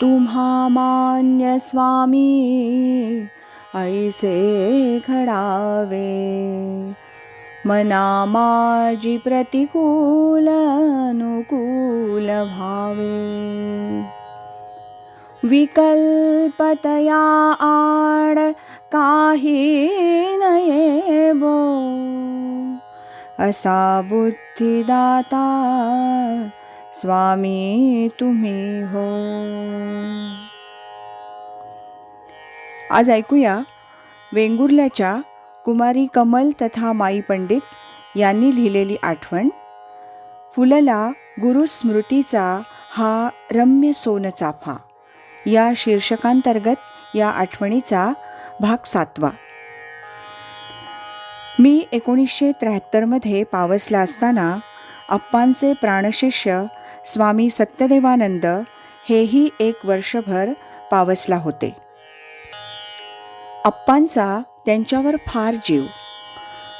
तुम्हा मान्य स्वामी ऐसे घडावे मना माझी प्रतिकूल अनुकूल भावे विकल्पतया आड काही नये बो असा बुद्धिदाता स्वामी तुम्ही हो. आज ऐकूया वेंगुर्ल्याच्या कुमारी कमल तथा माई पंडित यांनी लिहिलेली आठवण फुलला गुरुस्मृतीचा हा रम्य सोनचाफा या शीर्षकांतर्गत या आठवणीचा भाग सातवा. मी एकोणीसशे त्र्याहत्तरमध्ये पावसला असताना अप्पांचे प्राणशिष्य स्वामी सत्यदेवानंद हेही एक वर्षभर पावसला होते. अप्पांचा त्यांच्यावर फार जीव.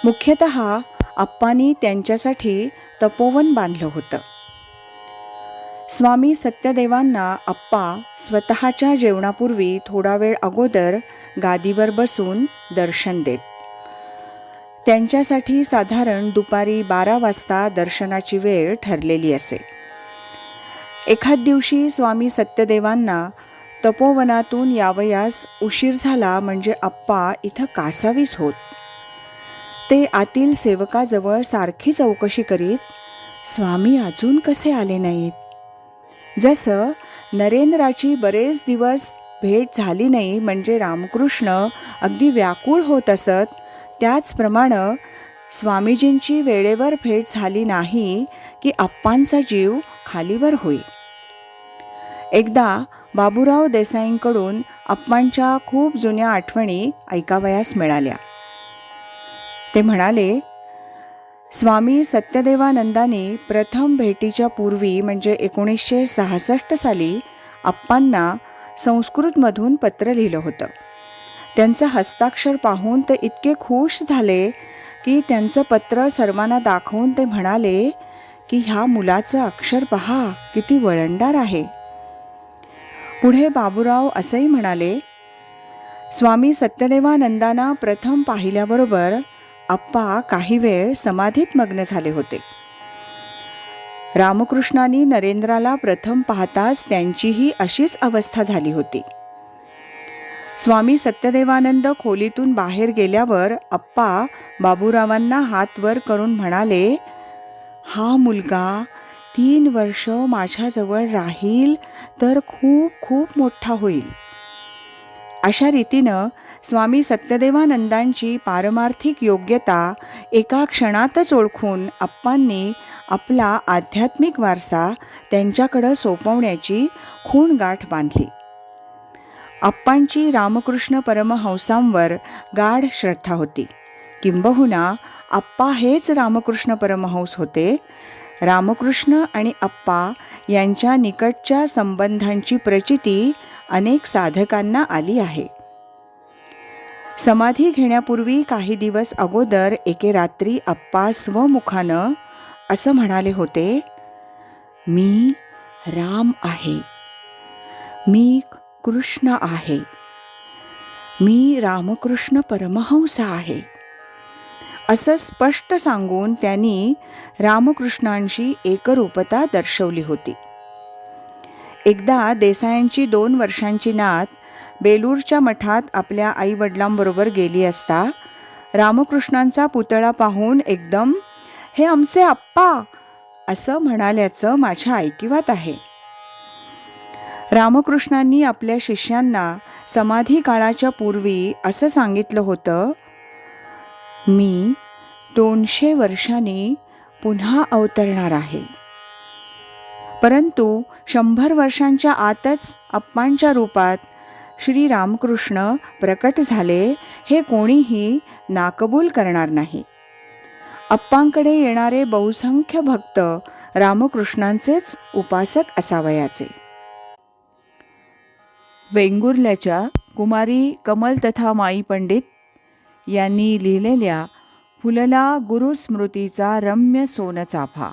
मुख्यतः अप्पांनी त्यांच्यासाठी तपोवन बांधलं होतं. स्वामी सत्यदेवांना अप्पा स्वतःच्या जेवणापूर्वी थोडा वेळ अगोदर गादीवर बसून दर्शन देत. त्यांच्यासाठी साधारण दुपारी बारा वाजता दर्शनाची वेळ ठरलेली असे. एखाद दिवशी स्वामी सत्यदेवांना तपोवनातून यावयास उशीर झाला म्हणजे अप्पा इथं कासावीस होत. ते आतील सेवकाजवळ सारखी चौकशी करीत स्वामी अजून कसे आले नाहीत? जसं नरेंद्राची बरेच दिवस भेट झाली नाही म्हणजे रामकृष्ण अगदी व्याकुळ होत असत त्याचप्रमाणे स्वामीजींची वेळेवर भेट झाली नाही की अप्पांचा जीव खालीवर होई. एकदा बाबूराव देसाईंकडून अप्पांच्या खूप जुन्या आठवणी ऐकावयास मिळाल्या. ते म्हणाले स्वामी सत्यदेवानंदांनी प्रथम भेटीच्या पूर्वी म्हणजे एकोणीसशे सहासष्ट साली अप्पांना संस्कृतमधून पत्र लिहिलं होतं. त्यांचं हस्ताक्षर पाहून ते इतके खुश झाले की त्यांचं पत्र सर्वांना दाखवून ते म्हणाले की ह्या मुलाचं अक्षर पहा किती वळणदार आहे. पुढे बाबूराव असंही म्हणाले स्वामी सत्यदेवानंदांना प्रथम पाहिल्याबरोबर अप्पा काही वेळ समाधीत मग्न झाले होते. रामकृष्णांनी नरेंद्राला प्रथम पाहताच त्यांचीही अशीच अवस्था झाली होती. स्वामी सत्यदेवानंद खोलीतून बाहेर गेल्यावर अप्पा बाबूरावांना हात वर करून म्हणाले हा मुलगा तीन वर्ष माझ्याजवळ राहील तर खूप खूप मोठा होईल. अशा रीतीनं स्वामी सत्यदेवानंदांची पारमार्थिक योग्यता एका क्षणातच ओळखून अप्पांनी आपला आध्यात्मिक वारसा त्यांच्याकडं सोपवण्याची खूण गाठ बांधली. अप्पांची रामकृष्ण परमहंसांवर गाढ श्रद्धा होती. किंबहुना अप्पा हेच रामकृष्ण परमहंस होते रामकृष्ण आणि अप्पा यांच्या निकटच्या संबंधांची प्रचिती अनेक साधकांना आली आहे. समाधी घेण्यापूर्वी काही दिवस अगोदर एके रात्री अप्पा स्वमुखानं असं म्हणाले होते मी राम आहे. मी कृष्ण आहे. मी रामकृष्ण परमहंस आहे. असं स्पष्ट सांगून त्यांनी रामकृष्णांची एकरूपता दर्शवली होती. एकदा देसायांची दोन वर्षांची नात बेलूरच्या मठात आपल्या आईवडिलांबरोबर गेली असता रामकृष्णांचा पुतळा पाहून एकदम हे आमचे आप्पा! असं म्हणाल्याचं माझ्या ऐकिवात आहे. रामकृष्णांनी आपल्या शिष्यांना समाधी काळाच्या पूर्वी असं सांगितलं होतं मी दोनशे वर्षांनी पुन्हा अवतरणार आहे. परंतु शंभर वर्षांच्या आतच अप्पांच्या रूपात श्री रामकृष्ण प्रकट झाले हे कोणीही नाकबूल करणार नाही. अप्पांकडे येणारे बहुसंख्य भक्त रामकृष्णांचेच उपासक असावयाचे. वेंगुर्ल्याच्या कुमारी कमल तथा माई पंडित यांनी लिहिलेल्या फुलला गुरुस्मृतीचा रम्य सोनचाफा.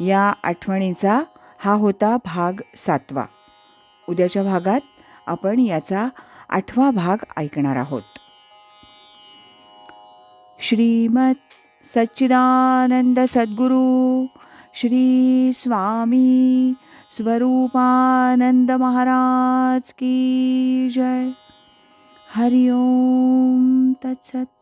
या आठवणीचा हा होता भाग सातवा. उद्याच्या भागात आपण याचा आठवा भाग ऐकणार आहोत. श्रीमत सच्चिदानंद सद्गुरू श्री स्वामी स्वरूपानंद महाराज की जय. हरिओम तत्सत